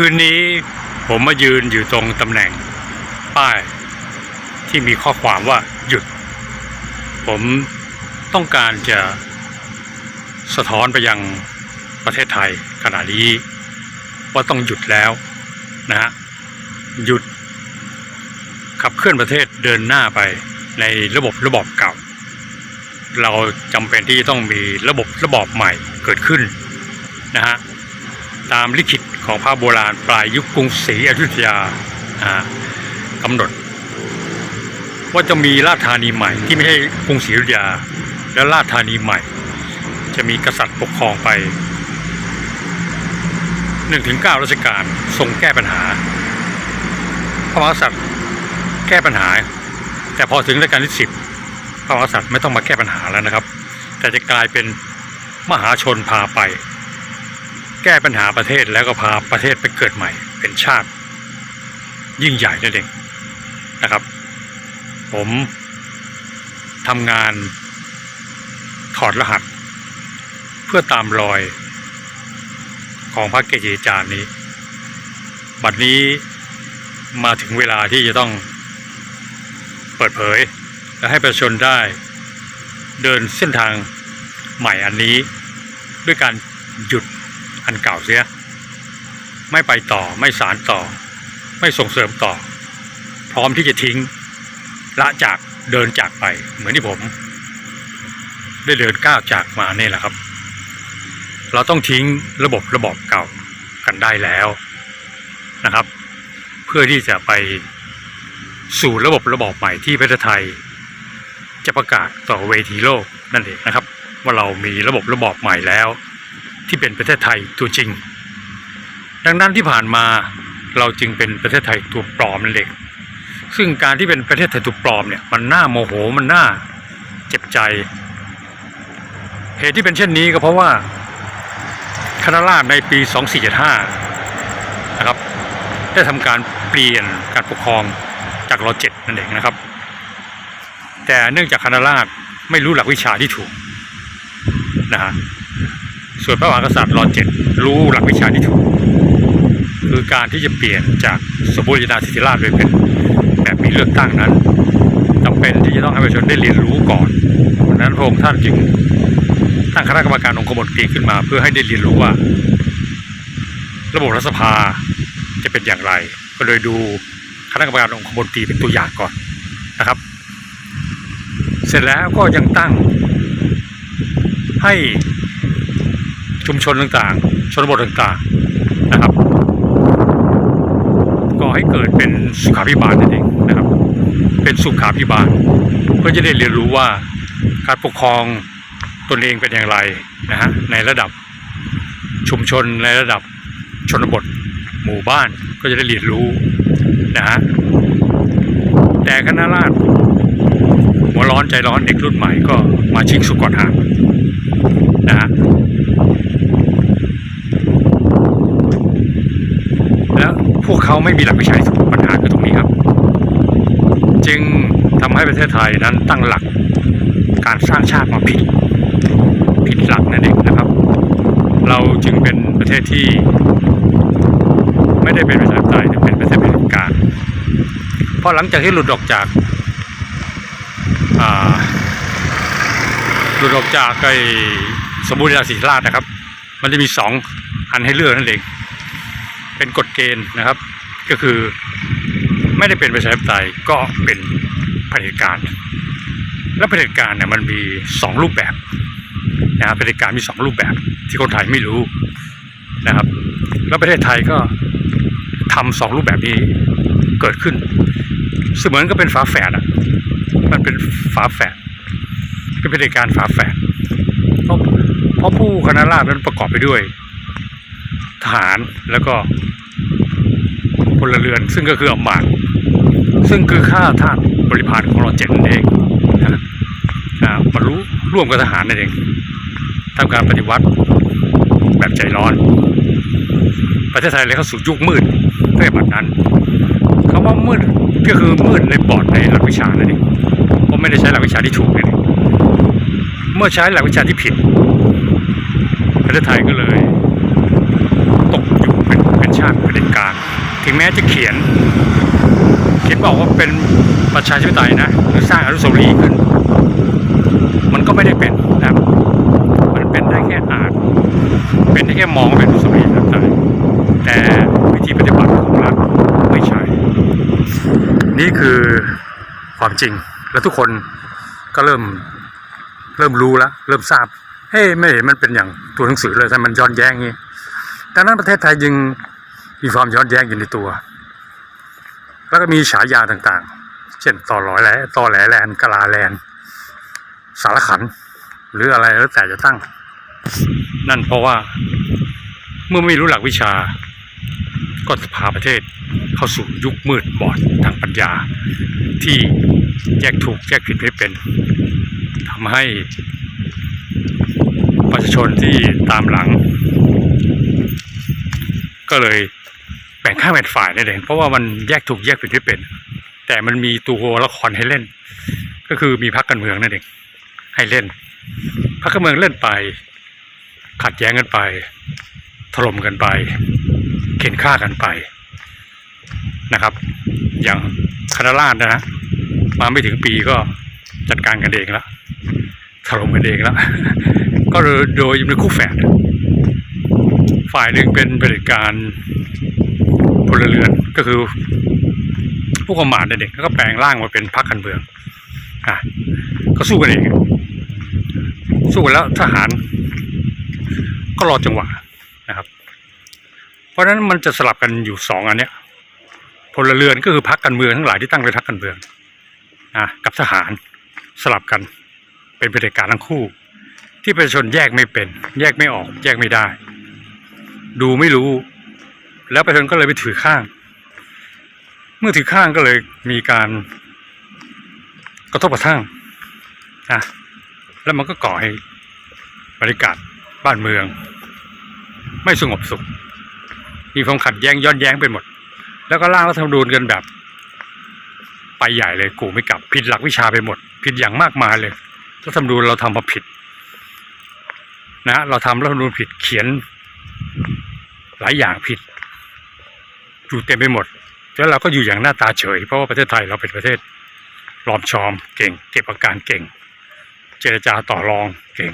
คืนนี้ผมมายืนอยู่ตรงตำแหน่งป้าย ที่มีข้อความว่าหยุด ผมต้องการจะสะท้อนไปยังประเทศไทยขณะนี้ว่าต้องหยุดแล้วนะฮะหยุด ขับเคลื่อนประเทศเดินหน้าไปในระบบระบบเก่า เราจำเป็นที่จะต้องมีระบบระบบใหม่เกิดขึ้นนะฮะตามลิขิต ของพระโบราณปลายยุคกรุงศรีอยุธยาอ่ากำหนด ว่าจะมีราชธานีใหม่ที่ไม่ใช่กรุงศรีอยุธยา และราชธานีใหม่ จะมีกษัตริย์ปกครองไปหนึ่งถึงเก้ารัชกาลทรงแก้ปัญหา พระมหากษัตริย์แก้ปัญหา แต่พอถึงรัชกาลที่สิบพระมหากษัตริย์ไม่ต้องมาแก้ปัญหาแล้วนะครับ แต่จะกลายเป็นมหาชนพาไป แก้ปัญหาประเทศแล้วก็พาประเทศไปเกิดใหม่ เป็นชาติ ยิ่งใหญ่นั่นเองนะครับ ผมทำงานถอดรหัส เพื่อตามรอยของพระเกจิอาจารย์นี้ บัดนี้มาถึงเวลาที่จะต้องเปิดเผย และให้ประชาชนได้เดินเส้นทางใหม่อันนี้ ด้วยการหยุด อันเก่าเสีย ไม่ไปต่อไม่สารต่อ ไม่ส่งเสริมต่อ พร้อมที่จะทิ้ง ละจากเดินจากไป เหมือนที่ผม ได้เดินก้าวจากมาเนี่ยแหละครับ เราต้องทิ้งระบบระบบเก่ากันได้แล้วนะครับ เพื่อที่จะไปสู่ระบบระบบใหม่ที่ประเทศไทย จะประกาศต่อเวทีโลกนั่นเองนะครับ ว่าเรามีระบบระบบใหม่แล้ว ที่เป็นประเทศไทยตัวจริง ดังนั้นที่ผ่านมาเราจึงเป็นประเทศไทยตัวปลอมนั่นเองซึ่งการที่เป็นประเทศไทยถูกปลอมเนี่ยมันน่าโมโหมันน่าเจ็บใจ เหตุที่เป็นเช่นนี้ก็เพราะว่าคณะราษฎรในปี 2475 นะครับ ได้ทำการเปลี่ยนการปกครองจากรอเจ็ดนั่นเองนะครับ แต่เนื่องจากคณะราษฎรไม่รู้หลักวิชาที่ถูกนะฮะ ส่วนพระมหากษัตริย์รอเจ็ดรู้หลักวิชาที่ถูกคือการที่จะเปลี่ยนจากสมบูรณาสิทธิราชไปเป็นแบบมีเลือกตั้งนั้นจำเป็นที่จะต้องให้ประชาชนได้เรียนรู้ก่อนดังนั้นพระองค์ท่านจึงตั้งคณะกรรมการองคมนตรีขึ้นมา เพื่อให้ได้เรียนรู้ว่า ระบบรัฐสภาจะเป็นอย่างไร ก็เลยดูคณะกรรมการองคมนตรีเป็นตัวอย่างก่อนนะครับ เสร็จแล้วก็ยังตั้งให้ ชุมชนต่างๆ ชนบทต่างๆนะครับก่อให้เกิดเป็นสุขาพิบาลนั่นเองนะครับ เป็นสุขาพิบาลเพื่อจะได้เรียนรู้ว่าการปกครองตนเองเป็นอย่างไรนะฮะในระดับชุมชนในระดับชนบทหมู่บ้านก็จะได้เรียนรู้นะฮะแต่คณะราษฎรหัวร้อนใจร้อนเด็กรุ่นใหม่ก็มาชิงสุกก่อนหางนะฮะ แล้ว พวกเขาไม่มีหลักวิชาที่ถูกปัญหาคือตรงนี้ครับ จึงทำให้ประเทศไทยนั้นตั้งหลักการสร้างชาติมาผิดผิดหลักนั่นเองนะครับ เราจึงเป็นประเทศที่ ไม่ได้เป็นประชาธิปไตยแต่เป็นประเทศเผด็จการเพราะหลังจากที่หลุดออกจากาหลุดออกจากไอ้สมบูรณาสิทธิราชนะครับ มันจะมีสองอันให้เลือกนั่นเอง เป็นกฎเกณฑ์นะครับ ก็คือไม่ได้เป็นประชาธิปไตยก็เป็นเผด็จการและเผด็จการเนี่ยมันมีสองรูปแบบนะครับเผด็จการมีสองรูปแบบที่คนไทยไม่รู้นะครับ แล้วประเทศไทยก็ทำสองรูปแบบนี้เกิดขึ้น เสมือนก็เป็นฝาแฝดอะมันเป็นฝาแฝดเป็นเผด็จการฝาแฝดเพราะเพราะผู้คณะราษฎรนั้นประกอบไปด้วย ทหารแล้วก็พลเรือน ซึ่งก็คืออำมาตย์ซึ่งคือข้าทาสบริพารของเราเจ็ดนั่นเองนะมารู้ร่วมกับทหารนั่นเองทำการปฏิวัติแบบใจร้อน ประเทศไทยเลยเข้าสู่ยุคมืดเพื่อแบบนั้นคำว่ามืดก็คือมืดในบอดในหลักวิชานั่นเองเพราะไม่ได้ใช้หลักวิชาที่ถูกเองเมื่อใช้หลักวิชาที่ผิดประเทศไทยก็เลย ตกอยู่เป็นเป็นชาติเผด็จการ ถึงแม้จะเขียน เขียนบอกว่าเป็นประชาธิปไตยนะหรือสร้างอนุสาวรีย์ขึ้น มันก็ไม่ได้เป็นนะครับมันเป็นได้แค่อ่านเป็นได้แค่มองว่าเป็นอนุสาวรีย์ต่างๆแต่วิธีปฏิบัติของรัฐไม่ใช่ นี่คือความจริงแล้วทุกคนก็เริ่มเริ่มรู้แล้ว เริ่มทราบเฮ้ยไม่เห็นมันเป็นอย่างตัวหนังสือเลยแต่มันย้อนแย้งงี้ดังนั้นประเทศไทยยัง มีความย้อนแย้งอยู่ในตัว แล้วก็มีฉายาต่างๆ เช่นต่อร้อยแหลต่อแหลแลนกะลาแลนสารขัน หรืออะไรแล้วแต่จะตั้ง นั่นเพราะว่าเมื่อไม่รู้หลักวิชา ก็จะพาประเทศเข้าสู่ยุคมืดบอดทางปัญญา ที่แยกถูกแยกผิดไม่เป็นทำให้ประชาชนที่ตามหลัง ก็เลย บ่งข้างเป็นฝ่ายนั่นเองเพราะว่ามันแยกถูกแยกผิดไม่เป็น แต่มันมีตัวละครให้เล่น ก็คือมีพรรคการเมืองนั่นเองให้เล่นพรรคการเมืองเล่นไป ขัดแย้งกันไป ถล่มกันไป เข็นฆ่ากันไปนะครับ อย่างคณะราษฎรนะฮะมาไม่ถึงปีก็จัดการกันเองแล้วถล่มกันเองแล้วก็โดยโดยเป็นคู่แฝดฝ่ายหนึ่งเป็นเผด็จการ ลเรือนก็คือ ผู้กำหมานเด็กก็แปลงร่างมาเป็นพรรคการเมืองอะก็สู้กันเองสู้กันแล้วทหารก็รอจังหวะนะครับ เพราะฉะนั้นมันจะสลับกันอยู่สองอันเนี้ยพลเรือนก็คือพรรคการเมืองทั้งหลายที่ตั้งเป็นพรรคการเมืองอะกับทหารสลับกันเป็นเผด็จการทั้งคู่ ที่ประชาชนแยกไม่เป็น แยกไม่ออก แยกไม่ได้ ดูไม่รู้ แล้วประชาชนก็เลยไปถือข้าง เมื่อถือข้างก็เลยมีการกระทบกระทั่งนะแล้วมันก็ก่อให้บรรยากาศบ้านเมือง ไม่สงบสุข มีความขัดแย้งย้อนแย้งไปหมด แล้วก็ร่างรัฐธรรมนูญกันแบบ ไปใหญ่เลยกูไม่กลับ ผิดหลักวิชาไปหมด ผิดอย่างมากมายเลยรัฐธรรมนูญเราทำมาผิด นะ เราทำรัฐธรรมนูญผิดเขียน หลายอย่างผิด อยู่เต็มไปหมด แล้วเราก็อยู่อย่างหน้าตาเฉย เพราะว่าประเทศไทยเราเป็นประเทศรอมชอมเก่ง เก็บอาการเก่ง เจรจาต่อรองเก่ง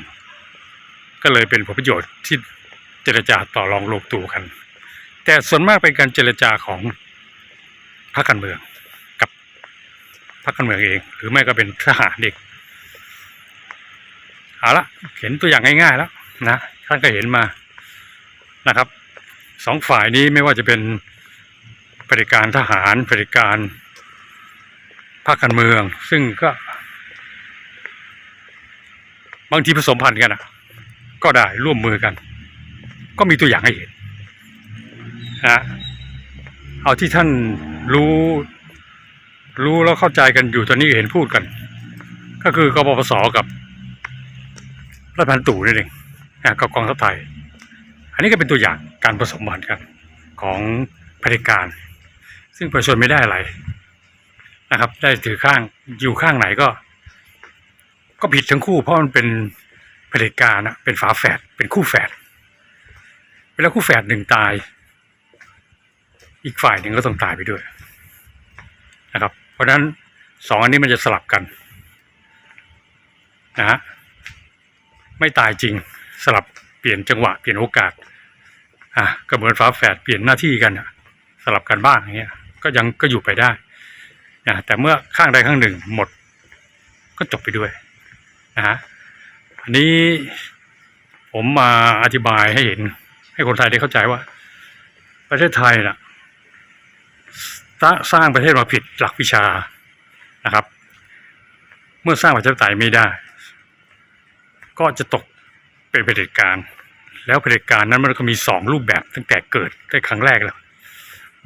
ก็เลยเป็นผลประโยชน์ที่เจรจาต่อรองลงตัวกัน แต่ส่วนมากเป็นการเจรจาของพรรคการเมืองกับพรรคการเมืองเอง หรือไม่ก็เป็นทหารเด็กเอาละเห็นตัวอย่างง่ายๆแล้วนะท่านก็เห็นมานะครับสองฝ่ายนี้ไม่ว่าจะเป็น ผด็จการทหารเผด็จการพรรคการเมือง ซึ่งก็ บางทีผสมพันธุ์กันอะก็ได้ร่วมมือกัน ก็มีตัวอย่างให้เห็นนะเอาที่ท่านรู้ รู้แล้วเข้าใจกันอยู่ตอนนี้เห็นพูดกัน ก็คือกบพศกับรัฐพันตู่นั่นเองนะกับกองทัพไทย อันนี้ก็เป็นตัวอย่างการผสมพันธุ์กันของเผด็จการ ซึ่งประชนไม่ได้อะไรนะครับ ได้ถือข้างอยู่ข้างไหนก็ ก็ผิดทั้งคู่เพราะมันเป็นเผด็จการนะเป็นฝาแฝดเป็นคู่แฝดเวลาคู่แฝดหนึ่งตาย อีกฝ่ายหนึ่งก็ต้องตายไปด้วยนะครับ เพราะฉะนั้นสองอันนี้มันจะสลับกันนะฮะไม่ตายจริงสลับเปลี่ยนจังหวะเปลี่ยนโอกาสอะก็เหมือนฝาแฝดเปลี่ยนหน้าที่กันสลับกันบ้างอย่างเงี้ย ก็ยังก็อยู่ไปได้นะแต่เมื่อข้างใดข้างหนึ่งหมด ก็จบไปด้วยนะฮะอันนี้ผมมาอธิบายให้เห็น ให้คนไทยได้เข้าใจว่า ประเทศไทยน่ะสร้างประเทศมาผิดหลักวิชานะครับ เมื่อสร้างประชาธิปไตยไม่ได้ ก็จะตกเป็นเผด็จการแล้วเผด็จการนั้นมันก็มีสองรูปแบบตั้งแต่เกิดได้ครั้งแรกแล้ว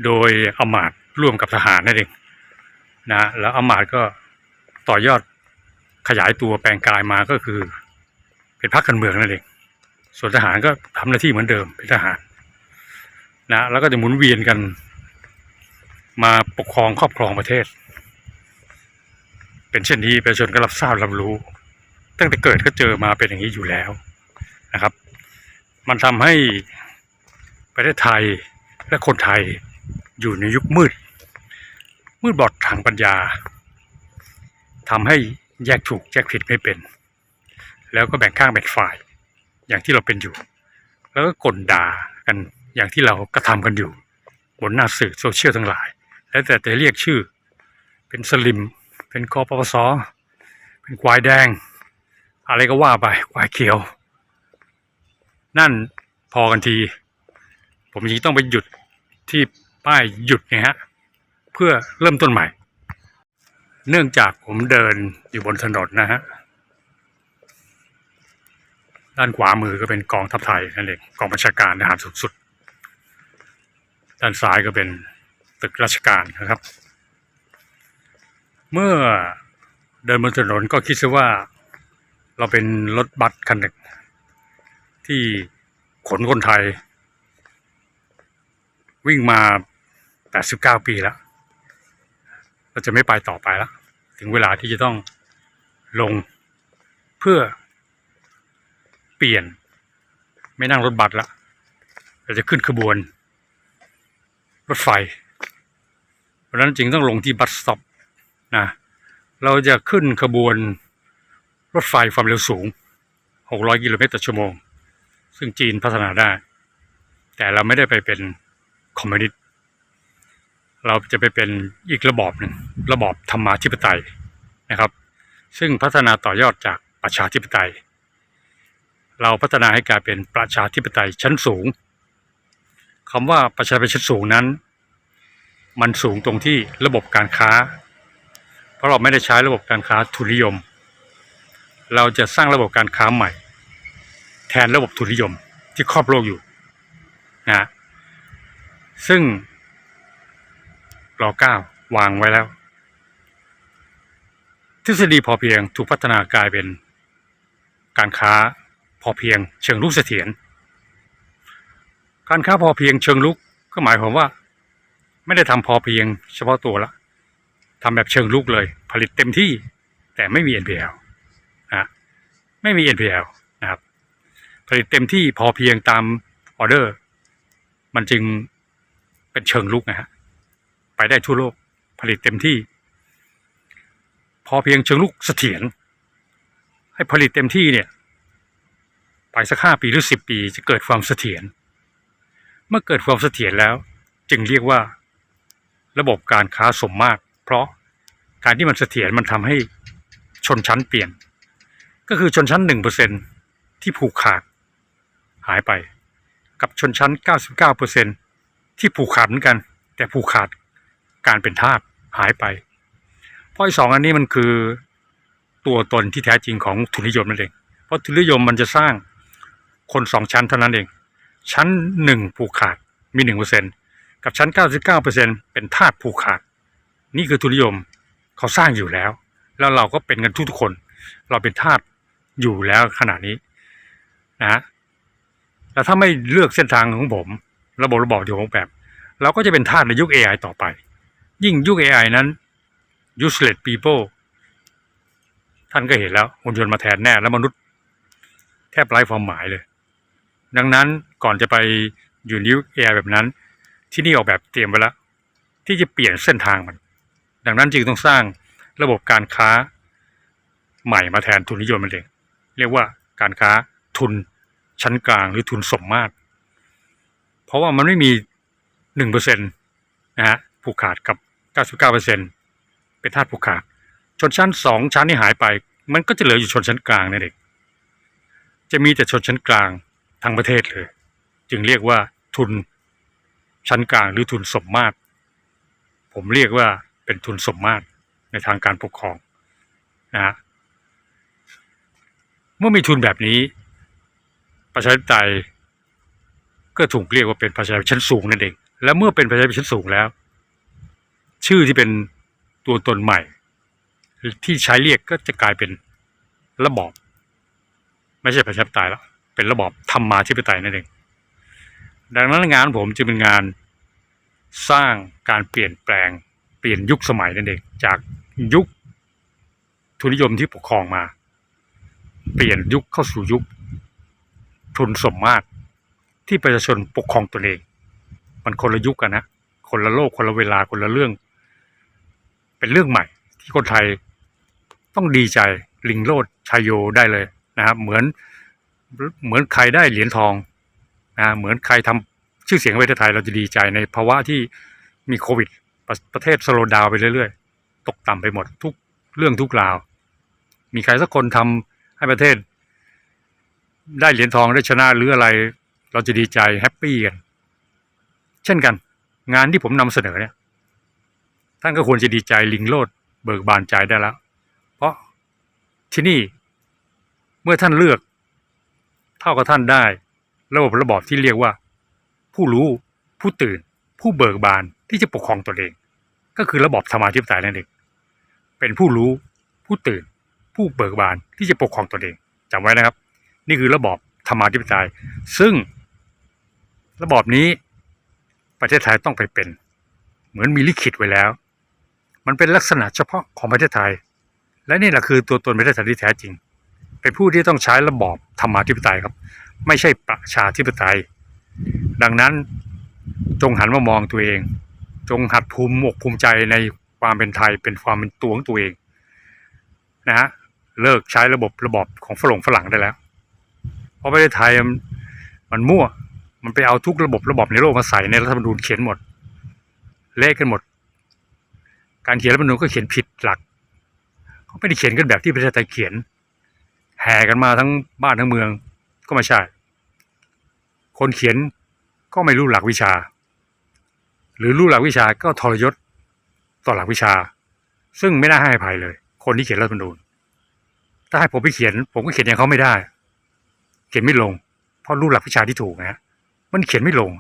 โดยอมาตย์ ร่วมกับทหารนั่นเองนะแล้วอำมาตย์ก็ต่อยอดขยายตัวแปลงกายมาก็คือ เป็นพรรคการเมืองนั่นเองส่วนทหารก็ทำหน้าที่เหมือนเดิมเป็นทหารนะแล้วก็จะหมุนเวียนกัน มาปกครองครอบครองประเทศ เป็นเช่นนี้ประชาชนก็รับทราบรับรู้ ตั้งแต่เกิดก็เจอมาเป็นอย่างนี้อยู่แล้วนะครับ มันทำให้ประเทศไทยและคนไทยอยู่ในยุคมืด มืดบอดทางปัญญาทำให้แยกถูกแยกผิดไม่เป็น แล้วก็แบ่งข้างแบ่งฝ่าย อย่างที่เราเป็นอยู่ แล้วก็กลด่ากันอย่างที่เรากระทำกันอยู่บนหน้าสื่อโซเชียลทั้งหลาย แล้วแต่จะเรียกชื่อ เป็นสลิม เป็นกปปสเป็นควายแดง อะไรก็ว่าไปควายเขียว นั่นพอกันที ผมจริงต้องไปหยุดที่ป้ายหยุดไงฮะ เพื่อเริ่มต้นใหม่ เนื่องจากผมเดินอยู่บนถนนนะฮะด้านขวามือก็เป็นกองทัพไทยนั่นเองกองบัญชาการทหารสูงสุด ด้านซ้ายก็เป็นตึกราชการนะครับ เมื่อเดินบนถนนก็คิดซะว่าเราเป็นรถบัสคันหนึ่งที่ขนคนไทย วิ่งมา 89 ปีแล้ว เราจะไม่ไปต่อไปแล้ว ถึงเวลาที่จะต้องลงเพื่อเปลี่ยน ไม่นั่งรถบัสละเราจะขึ้นขบวน รถไฟ เพราะฉะนั้นจึงต้องลงที่บัสสต็อปนะเราจะขึ้นขบวนรถไฟความเร็วสูง 600 กิโลเมตรต่อชั่วโมง ซึ่งจีนพัฒนาได้ แต่เราไม่ได้ไปเป็นคอมมิวนิสต์ เราจะไปเป็นอีกระบอบหนึ่งระบอบธรรมาธิปไตยนะครับ ซึ่งพัฒนาต่อยอดจากประชาธิปไตย เราพัฒนาให้กลายเป็นประชาธิปไตยชั้นสูงคำว่าประชาธิปไตยชั้นสูงนั้น มันสูงตรงที่ระบบการค้า เพราะเราไม่ได้ใช้ระบบการค้าทุนนิยม เราจะสร้างระบบการค้าใหม่ แทนระบบทุนนิยมที่ครอบโลกอยู่นะซึ่ง รอเก้าวางไว้แล้ว ทฤษฎีพอเพียงถูกพัฒนากลายเป็น การค้าพอเพียงเชิงลุกเสถียรการค้าพอเพียงเชิงลุกก็หมายความว่า ไม่ได้ทำพอเพียงเฉพาะตัวละทำแบบเชิงลุกเลย ผลิตเต็มที่แต่ไม่มี NPL นะไม่มี NPL นะครับ ผลิตเต็มที่พอเพียงตามออเดอร์ มันจึงเป็นเชิงลุกนะฮะ ไปได้ทั่วโลกผลิตเต็มที่ พอเพียงเชิงลุกเสถียรให้ผลิตเต็มที่เนี่ยไปสักห้าปีหรือสิบปีจะเกิดความเสถียรเมื่อเกิดความเสถียรแล้ว จึงเรียกว่า ระบบการค้าสมมาตรเพราะการที่มันเสถียรมันทำให้ชนชั้นเปลี่ยน ก็คือชนชั้นหนึ่งเปอร์เซ็นที่ผูกขาดหายไป กับชนชั้นเก้าสิบเก้าเปอร์เซ็นที่ผูกขาดเหมือนกัน แต่ผูกขาด การเป็นทาสหายไป เพราะไอ้สองอันนี้มันคือตัวตนที่แท้จริงของทุนนิยมนั่นเอง เพราะทุนนิยมมันจะสร้างคนสองชั้นเท่านั้นเอง ชั้นหนึ่งผูกขาดมีหนึ่งเปอร์เซ็นกับชั้นเก้าสิบเก้าเปอร์เซ็นเป็นทาสผูกขาด นี่คือทุนนิยมเขาสร้างอยู่แล้ว แล้วเราก็เป็นกันทุกๆคน เราเป็นทาสอยู่แล้วขณะนี้นะฮะแล้วถ้าไม่เลือกเส้นทางของผม ระบบระบอบที่ผมแบบ เราก็จะเป็นทาสในยุค AI ต่อไป ยิ่งยุค AI นั้น useless people ท่านก็เห็นแล้วหุ่นยนต์มาแทนแน่ แล้วมนุษย์แทบไร้ความหมายเลย ดังนั้นก่อนจะไปอยู่ในยุค AI แบบนั้น ที่นี่ออกแบบเตรียมไว้แล้ว ที่จะเปลี่ยนเส้นทางมัน ดังนั้นจึงต้องสร้างระบบการค้าใหม่มาแทนทุนนิยมมันเองเรียกว่าการค้าทุนชั้นกลางหรือทุนสมมาตร เพราะว่ามันไม่มีหนึ่งเปอร์เซ็นตนะฮะผูกขาดกับ เก้าสิบเป็นธาตุผูกขาดชนชั้นสองชั้นที่หายไป มันก็จะเหลืออยู่ชนชั้นกลางนั่นเองจะมีแต่ชนชั้นกลางทั้งประเทศเลย จึงเรียกว่าทุนชั้นกลางหรือทุนสมมาตร ผมเรียกว่าเป็นทุนสมมาตรในทางการปกครองนะฮะเมื่อมีทุนแบบนี้ ประชาธิปไตยก็ถูกเรียกว่าเป็นประชาธิปไตยชั้นสูงนั่นเอง และเมื่อเป็นประชาธิปไตยชั้นสูงแล้ว ชื่อที่เป็นตัวตนใหม่ ที่ใช้เรียกก็จะกลายเป็นระบอบ ไม่ใช่ประชาธิปไตยแล้วเป็นระบอบธรรมาธิปไตยนั่นเองดังนั้นงานผมจะเป็นงานสร้างการเปลี่ยนแปลง เปลี่ยนยุคสมัยนั่นเองจากยุคทุนนิยมที่ปกครองมา เปลี่ยนยุคเข้าสู่ยุค ทุนสมมาตรที่ประชาชนปกครองตนเอง มันคนละยุคกันนะ คนละโลกคนละเวลาคนละเรื่อง เป็นเรื่องใหม่ที่คนไทยต้องดีใจลิงโลดชายโยได้เลยนะครับ เหมือนเหมือนใครได้เหรียญทองนะเหมือนใครทำชื่อเสียงประเทศไทยเราจะดีใจในภาวะที่มีโควิด ประประเทศสโลดาวไปเรื่อยๆ ตกต่ำไปหมดทุกเรื่องทุกราว มีใครสักคนทำให้ประเทศ ได้เหรียญทองได้ชนะหรืออะไร เราจะดีใจแฮปปี้กัน เช่นกัน งานที่ผมนำเสนอเนี่ย ท่านก็ควรจะดีใจลิงโลดเบิกบานใจได้แล้ว เพราะที่นี่เมื่อท่านเลือก เท่ากับท่านได้ ระบบระบอบที่เรียกว่า ผู้รู้ผู้ตื่น ผู้เบิกบานที่จะปกครองตนเอง ก็คือระบอบธรรมาธิปไตยนั่นเองเป็นผู้รู้ผู้ตื่น ผู้เบิกบานที่จะปกครองตนเองจำไว้นะครับ นี่คือระบอบธรรมาธิปไตย ซึ่งระบอบนี้ประเทศไทยต้องไปเป็น เหมือนมีลิขิตไว้แล้ว มันเป็นลักษณะเฉพาะของประเทศไทย และนี่แหละคือตัวตนประเทศไทยที่แท้จริง เป็นผู้ที่ต้องใช้ระบอบธรรมาธิปไตยครับ ไม่ใช่ประชาธิปไตย ดังนั้นจงหันมามองตัวเอง จงหัดภูมิอกภูมิใจในความเป็นไทยเป็นความเป็นตัวของตัวเองนะฮะเลิกใช้ระบบระบอบของฝรั่งฝรั่งได้แล้ว เพราะประเทศไทยมันมันมั่ว มันไปเอาทุกระบบระบอบในโลกมาใส่ในรัฐธรรมนูญเขียนหมด เละกันหมด การเขียนรัฐธรรมนูญก็เขียนผิดหลักเขาไม่ได้เขียนกันแบบที่ประเทศไทยเขียน แห่กันมาทั้งบ้านทั้งเมืองก็ไม่ใช่ คนเขียนก็ไม่รู้หลักวิชา หรือรู้หลักวิชาก็ทรยศต่อหลักวิชา ซึ่งไม่น่าให้ภัยเลย คนที่เขียนรัฐธรรมนูญถ้าให้ผมไปเขียน ผมก็เขียนอย่างเขาไม่ได้ เขียนไม่ลง เพราะรู้หลักวิชาที่ถูกนะฮะมันเขียนไม่ลง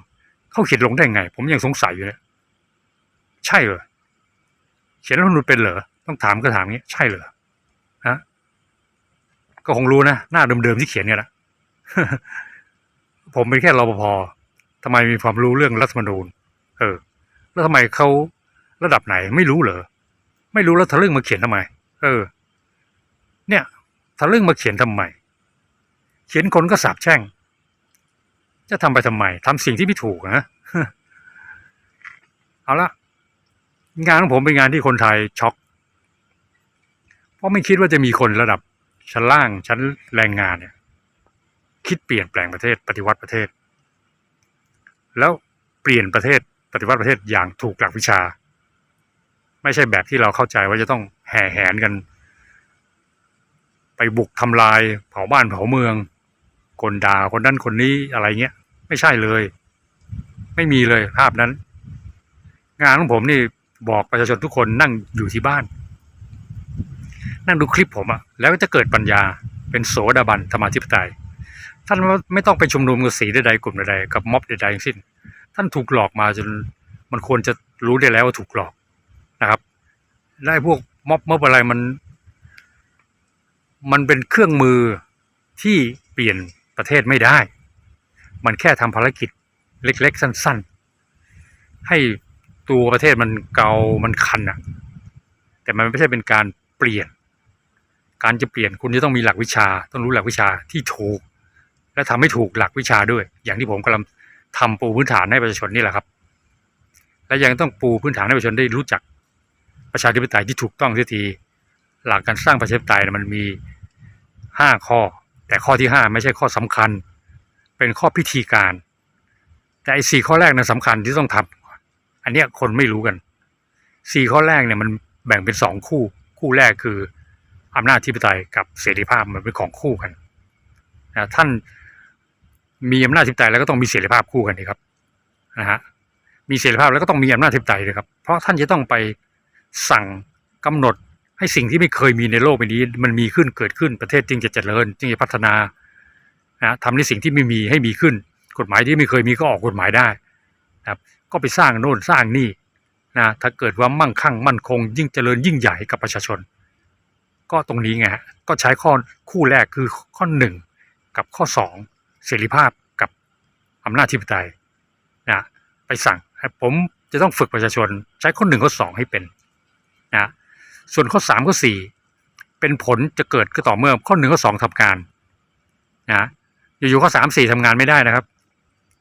เขาเขียนลงได้ไง ผมยังสงสัยอยู่เลยใช่เหรอ เขียนรัฐมนูญเป็นเหรอต้องถามก็ถามงี้ใช่เหรอฮะก็คงรู้นะหน้าเดิมๆที่เขียนเนี่ยแหละผมเป็นแค่รปภทำไมมีความรู้เรื่องรัฐมนูญ เออ แล้วทำไมเขาระดับไหนไม่รู้เหรอ ไม่รู้แล้วทะลึ่งมาเขียนทำไม เออ เนี่ยทะลึ่งมาเขียนทำไม เขียนคนก็สาบแช่ง จะทำไปทำไมทำสิ่งที่ไม่ถูกนะเอาละ งานของผมเป็นงานที่คนไทยช็อก เพราะไม่คิดว่าจะมีคนระดับชั้นล่างชั้นแรงงานเนี่ย คิดเปลี่ยนแปลงประเทศปฏิวัติประเทศ แล้วเปลี่ยนประเทศปฏิวัติประเทศอย่างถูกหลักวิชา ไม่ใช่แบบที่เราเข้าใจว่าจะต้องแห่แหนกัน ไปบุกทำลายเผาบ้านเผาเมืองคนด่าคนนั้นคนนี้อะไรเงี้ย ไม่ใช่เลย ไม่มีเลยภาพนั้น งานของผมนี่ บอกประชาชนทุกคนนั่งอยู่ที่บ้าน นั่งดูคลิปผมอะแล้วจะเกิดปัญญาเป็นโสดาบันธรรมาธิปไตย ท่านไม่ต้องไปชุมนุมกับสีใดๆกลุ่มใดๆกับม็อบใดๆทั้งสิ้น ท่านถูกหลอกมาจนมันควรจะรู้ได้แล้วว่าถูกหลอกนะครับได้พวกม็อบม็อบอะไรมัน มันเป็นเครื่องมือที่เปลี่ยนประเทศไม่ได้ มันแค่ทำภารกิจเล็ก ๆ สั้น ๆ ให้ ตัวประเทศมันเกา มันคันอะแต่มันไม่ใช่เป็นการเปลี่ยน การจะเปลี่ยนคุณจะต้องมีหลักวิชา ต้องรู้หลักวิชาที่ถูก และทำให้ถูกหลักวิชาด้วย อย่างที่ผมกำลังทำปูพื้นฐานให้ประชาชนนี่แหละครับ และยังต้องปูพื้นฐานให้ประชาชนได้รู้จักประชาธิปไตยที่ถูกต้องเสียที หลักการสร้างประชาธิปไตยมันมีห้าข้อ แต่ข้อที่ห้าไม่ใช่ข้อสำคัญ เป็นข้อพิธีการ แต่ไอ้สี่ข้อแรกนะสำคัญที่ต้องทำ อันเนี้ยคนไม่รู้กันสี่ข้อแรกเนี่ยมันแบ่งเป็นสองคู่ คู่แรกคืออำนาจธิปไตยกับเสรีภาพมันเป็นของคู่กันนะท่านมีอำนาจธิปไตยแล้วก็ต้องมีเสรีภาพคู่กันนะครับนะฮะมีเสรีภาพแล้วก็ต้องมีอำนาจธิปไตยด้วยครับ เพราะท่านจะต้องไปสั่งกำหนดให้สิ่งที่ไม่เคยมีในโลกใบนี้ มันมีขึ้นเกิดขึ้นประเทศจึงจะเจริญจึงจะพัฒนานะทำในสิ่งที่ไม่มีให้มีขึ้น กฎหมายที่ไม่เคยมีก็ออกกฎหมายได้นะครับ ก็ไปสร้างโน่นสร้างนี่นะถ้าเกิดว่ามั่งคั่งมั่นคง ยิ่งเจริญยิ่งใหญ่กับประชาชน ก็ตรงนี้ไงฮะก็ใช้ข้อคู่แรกคือข้อหนึ่งกับข้อสองเสรีภาพกับอำนาจธิปไตยนะไปสั่งผมจะต้องฝึกประชาชน ใช้ข้อหนึ่งข้อสองให้เป็นนะส่วนข้อสามข้อสี่เป็นผลจะเกิดก็ต่อเมื่อข้อหนึ่งข้อสองทำการนะอยู่ๆข้อสามสี่ทำงานไม่ได้นะครับ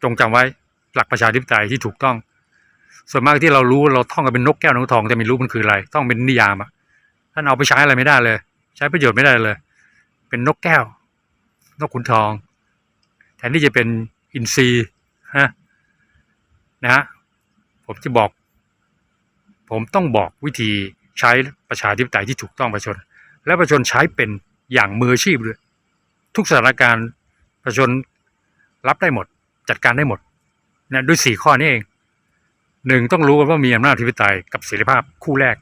จงจำไว้ หลักประชาธิปไตยที่ถูกต้อง ส่วนมากที่เรารู้เราท่องกันเป็นนกแก้วนกทองแต่ไม่รู้มันคืออะไร ต้องเป็นนิยามอะท่านเอาไปใช้อะไรไม่ได้เลย ใช้ประโยชน์ไม่ได้เลย เป็นนกแก้ว นกขุนทอง แทนที่จะเป็นอินทรีฮะนะฮะผมจะบอก ผมต้องบอกวิธีใช้ประชาธิปไตยที่ถูกต้องประชาชน และประชาชนใช้เป็นอย่างมืออาชีพเลยทุกสถานการณ์ประชาชนรับได้หมด จัดการได้หมด นะด้วยสี่ข้อนี้เองหนึ่งต้องรู้กันว่ามีอำนาจอธิปไตยกับเสรีภาพคู่แรก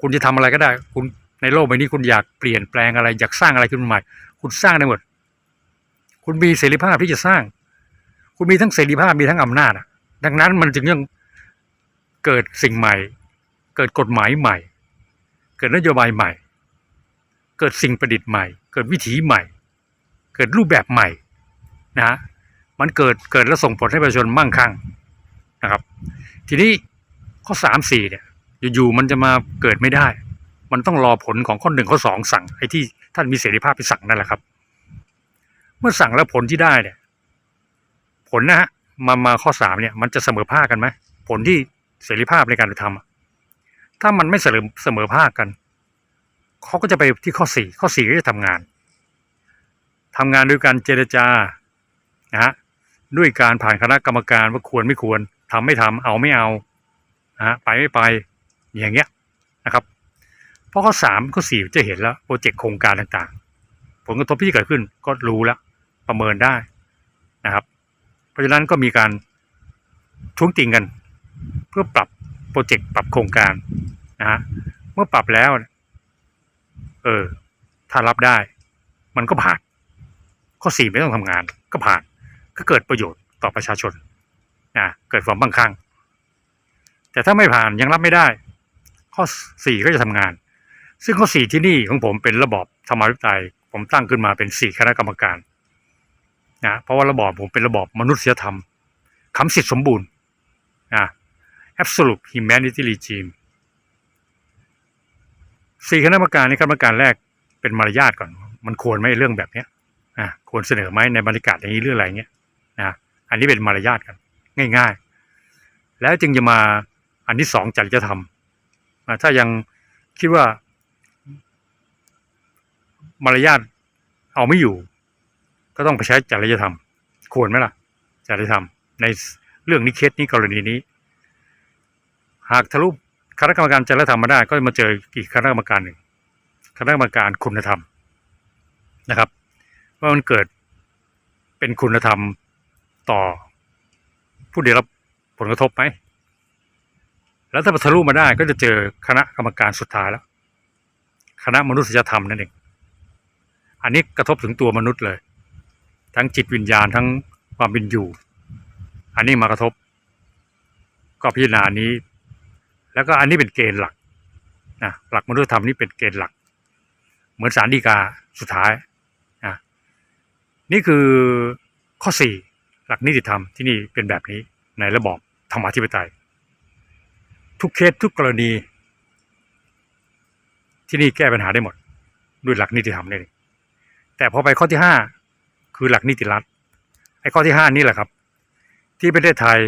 คุณจะทำอะไรก็ได้ คุณในโลกใบนี้คุณอยากเปลี่ยนแปลงอะไร อยากสร้างอะไรขึ้นมาใหม่ คุณสร้างได้หมด คุณมีเสรีภาพที่จะสร้าง คุณมีทั้งเสรีภาพมีทั้งอำนาจดังนั้นมันจึงยังเกิดสิ่งใหม่ เกิดกฎหมายใหม่ เกิดนโยบายใหม่ เกิดสิ่งประดิษฐ์ใหม่ เกิดวิถีใหม่ เกิดรูปแบบใหม่นะ มันเกิดเกิดแล้วส่งผลให้ประชาชนมั่งคั่งนะครับ ทีนี้ข้อสามสี่เนี่ยอยู่ๆมันจะมาเกิดไม่ได้ มันต้องรอผลของข้อหนึ่งข้อสองสั่งไอ้ที่ท่านมีเสรีภาพไปสั่งนั่นแหละครับ เมื่อสั่งแล้วผลที่ได้เนี่ย ผลนะฮะมามาข้อสามเนี่ย มันจะเสมอภาคกันไหมผลที่เสรีภาพในการทำอะถ้ามันไม่เสมอเสมอภาคกันเขาก็จะไปที่ข้อสี่ข้อสี่ก็จะทำงานทำงานด้วยการเจรจานะฮะ ด้วยการผ่านคณะกรรมการว่าควรไม่ควรทำไม่ทำเอาไม่เอานะไปไม่ไปอย่างเงี้ยนะครับเพราะข้อสามข้อสี่จะเห็นแล้วโปรเจกต์โครงการต่างๆ ผลกระทบที่เกิดขึ้นก็รู้แล้วประเมินได้นะครับ เพราะฉะนั้นก็มีการท้วงติงกัน เพื่อปรับโปรเจกต์ปรับโครงการนะฮะเมื่อปรับแล้วเนี่ยเออถ้ารับได้ มันก็ผ่าน ข้อสี่ไม่ต้องทำงานก็ผ่าน ก็เกิดประโยชน์ต่อประชาชนนะเกิดความบังคังแต่ถ้าไม่ผ่านยังรับไม่ได้ ข้อสี่ก็จะทำงาน ซึ่งข้อสี่ที่นี่ของผมเป็นระบอบธรรมาธิปไตยผมตั้งขึ้นมาเป็นสี่คณะกรรมการนะเพราะว่าระบอบผมเป็นระบอบมนุษยธรรมคำสิทธิสมบูรณ์นะ absolute humanity regime สี่คณะกรรมการนี่คณะกรรมการแรกเป็นมารยาทก่อน มันควรไหมเรื่องแบบนี้อะควรเสนอไหมในบรรยากาศอย่างนี้เรื่องอะไรเงี้ย นะอันนี้เป็นมารยาทกันง่าย ๆ แล้วจึงจะมาอันที่สองจริยธรรมอะถ้ายังคิดว่ามารยาทเอาไม่อยู่ ก็ต้องไปใช้จริยธรรม ควรไหมล่ะจริยธรรม ในเรื่องนี้เคสนี้กรณีนี้ หากทะลุคณะกรรมการจริยธรรมมาได้ ก็มาเจออีกคณะกรรมการหนึ่งคณะกรรมการคุณธรรมนะครับ ว่ามันเกิดเป็นคุณธรรม ต่อ ผู้ได้รับผลกระทบไหม แล้วถ้าทะลุมาได้ก็จะเจอคณะกรรมการสุดท้ายแล้ว คณะมนุษยธรรมนั่นเอง อันนี้กระทบถึงตัวมนุษย์เลย ทั้งจิตวิญญาณทั้งความเป็นอยู่ อันนี้มากระทบ ก็พิจารณานี้ แล้วก็อันนี้เป็นเกณฑ์หลักนะหลักมนุษยธรรมนี่เป็นเกณฑ์หลัก เหมือนสารดีกาสุดท้ายนะนี่คือข้อสี่ หลักนิติธรรมที่นี่เป็นแบบนี้ในระบอบธรรมาธิปไตย ทุกเคสทุกกรณี ที่นี่แก้ปัญหาได้หมด ด้วยหลักนิติธรรมนี่แต่พอไปข้อที่ห้าคือหลักนิติรัฐไอ้ข้อที่ห้านี่แหละครับ ที่ประเทศไทย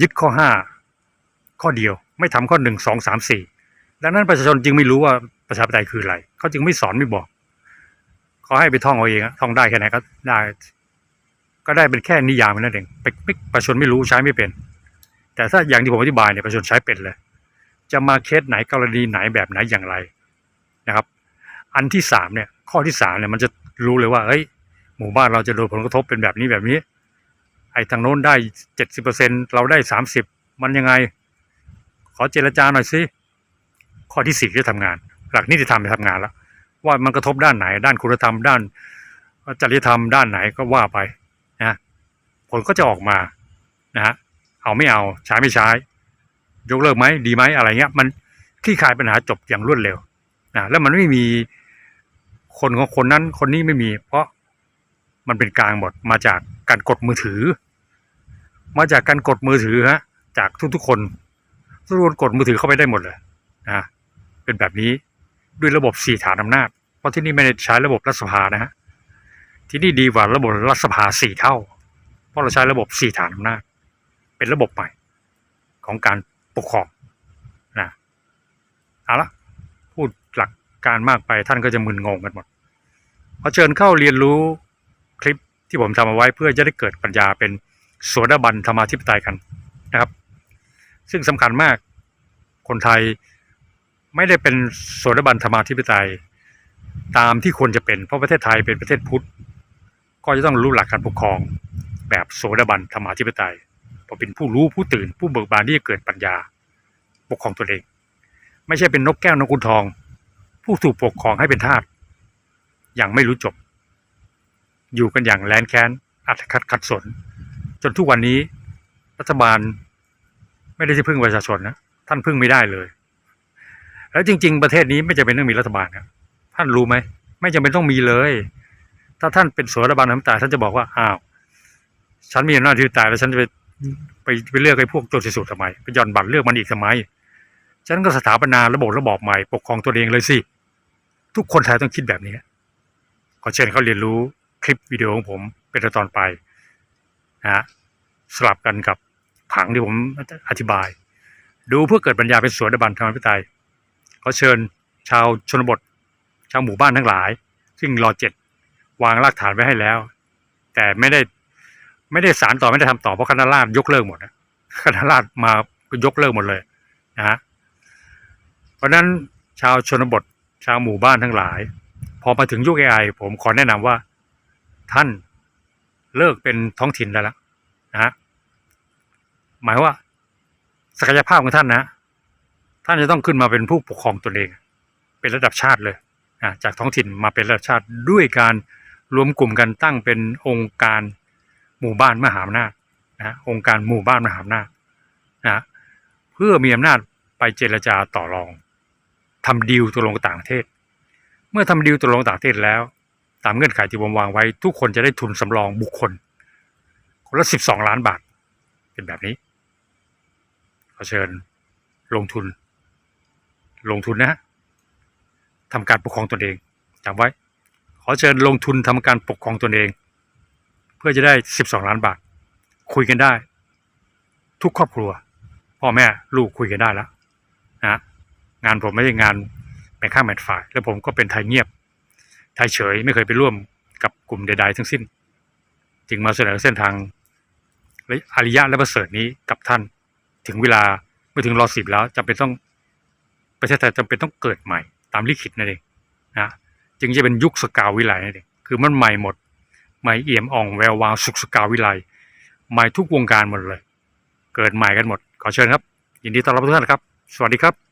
ยึดข้อห้าข้อเดียว ไม่ทำข้อหนึ่งสองสามสี่ดังนั้นประชาชนจึงไม่รู้ว่าประชาธิปไตยคืออะไรเขาจึงไม่สอนไม่บอกเขาให้ไปท่องเอาเองท่องได้แค่ไหนก็ได้ ก็ได้เป็นแค่นิยามนั่นเองไปประชาชนไม่รู้ใช้ไม่เป็น แต่ถ้าอย่างที่ผมอธิบายเนี่ยประชาชนใช้เป็นเลย จะมาเคสไหนกรณีไหนแบบไหนอย่างไรนะครับ อันที่สามเนี่ยข้อที่สามเนี่ยมันจะรู้เลยว่าเฮ้ยหมู่บ้านเราจะโดนผลกระทบเป็นแบบนี้แบบนี้ ไอ้ทางโน้นได้เจ็ดสิบเปอร์เซ็นเราได้สามสิบมันยังไง ขอเจรจาหน่อยสิข้อที่สี่จะทำงาน หลักนิติธรรมจะทำงานแล้วว่ามันกระทบด้านไหน ด้านคุณธรรมด้านจริยธรรมด้านไหนก็ว่าไป ผลก็จะออกมานะฮะเอาไม่เอาใช้ไม่ใช้ ยกเลิกไหมดีไหมอะไรเงี้ย มันคลี่คลายปัญหาจบอย่างรวดเร็วนะแล้วมันไม่มีคนของคนนั้นคนนี้ไม่มี เพราะมันเป็นกลางหมดมาจากการกดมือถือ มาจากการกดมือถือฮะจากทุกๆคนทุกคนกดมือถือเข้าไปได้หมดเลยนะเป็นแบบนี้ด้วยระบบสี่ฐานอำนาจเพราะที่นี่ไม่ได้ใช้ระบบรัฐสภานะฮะที่นี่ดีกว่าระบบรัฐสภาสี่เท่า ราะเราใช้ระบบสี่ฐานอำนาจเป็นระบบใหม่ของการปกครองนะเอาละพูดหลักการมากไปท่านก็จะมึนงงกันหมดขอเชิญเข้าเรียนรู้คลิปที่ผมทำเอาไว้เพื่อจะได้เกิดปัญญาเป็นโสดบันธรรมาธิปไตยกันนะครับ ซึ่งสำคัญมากคนไทยไม่ได้เป็นโสดบันธรรมาธิปไตย ตามที่ควรจะเป็นเพราะประเทศไทยเป็นประเทศพุทธ ก็จะต้องรู้หลักการปกครอง แบบโสดาบันธรรมาธิปไตยพอเป็นผู้รู้ผู้ตื่นผู้เบิกบานที่จะเกิดปัญญา ปกครองตนเอง ไม่ใช่เป็นนกแก้วนกขุนทอง ผู้ถูกปกครองให้เป็นทาสอย่างไม่รู้จบ อยู่กันอย่างแลนแค้นอัดคัดขัดสน จนทุกวันนี้รัฐบาลไม่ได้ที่พึ่งประชาชนนะท่านพึ่งไม่ได้เลย แล้วจริง ๆ ประเทศนี้ไม่จำเป็นต้องมีรัฐบาลนะท่านรู้ไหมไม่จำเป็นต้องมีเลย ถ้าท่านเป็นโสดาบันน้ำตาท่านจะบอกว่าอ้าว ฉันมีอำนาจที่ตายแล้วฉันจะไปไปไปเลือกไอ้พวกตัวสุดๆทำไมไปย่อนบัตรเลือกมันอีกทำไม ฉันก็สถาปนาระบบระบอบใหม่ปกครองตัวเองเลยสิ ทุกคนไทยต้องคิดแบบนี้ขอเชิญเขาเรียนรู้คลิปวิดีโอของผมเป็นตอนไปนะฮะสลับกันกับผังที่ผมอธิบาย ดูเพื่อเกิดปัญญาเป็นสวนบันธรรมพิไตยขอเชิญชาวชนบท ชาวหมู่บ้านทั้งหลาย ซึ่งรอเจ็ดวางรากฐานไว้ให้แล้ว แต่ไม่ได้ ไม่ได้สารต่อไม่ได้ทำต่อเพราะคณะราษฎรยกเลิกหมดนะคณะราษฎรมายกเลิกหมดเลยนะฮะเพราะฉะนั้นชาวชนบทชาวหมู่บ้านทั้งหลาย พอมาถึงยุค AI ผมขอแนะนำว่าท่านเลิกเป็นท้องถิ่นได้แล้วนะฮะหมายว่าศักยภาพของท่านนะ ท่านจะต้องขึ้นมาเป็นผู้ปกครองตนเอง เป็นระดับชาติเลยนะจากท้องถิ่นมาเป็นระดับชาติด้วยการรวมกลุ่มกันตั้งเป็นองค์การ หมู่บ้านมหาอำนาจนะองค์การหมู่บ้านมหาอำนาจนะเพื่อมีอำนาจไปเจรจาต่อรองทำดีลตกลงกับต่างประเทศ เมื่อทำดีลตกลงต่างประเทศแล้ว ตามเงื่อนไขที่ผมวางไว้ ทุกคนจะได้ทุนสำรองบุคคล คนละสิบสองล้านบาท เป็นแบบนี้ขอเชิญลงทุน ลงทุนนะฮะทำการปกครองตนเองจำไว้ ขอเชิญลงทุนทำการปกครองตนเอง เพื่อจะได้สิบสองล้านบาท คุยกันได้ ทุกครอบครัว พ่อแม่ลูกคุยกันได้แล้วนะงานผมไม่ใช่งานแบ่งข้างแบ่งฝ่าย แล้วผมก็เป็นไทยเงียบ ไทยเฉยไม่เคยไปร่วมกับกลุ่มใด ๆ ทั้งสิ้น จึงมาเสนอเส้นทางอริยะและประเสริฐนี้กับท่าน ถึงเวลาเมื่อถึงรอสิบแล้วจำเป็นต้องประเทศไทยจำเป็นต้องเกิดใหม่ ตามลิขิตนั่นเองนะจึงจะเป็นยุคสกาววิไลนั่นเองคือมันใหม่หมด ไม่เอี่ยมอ่องแวววาวสุขสกาววิไลไม่ทุกวงการหมดเลย เกิดใหม่กันหมด ขอเชิญครับ ยินดีต้อนรับทุกท่านครับ สวัสดีครับ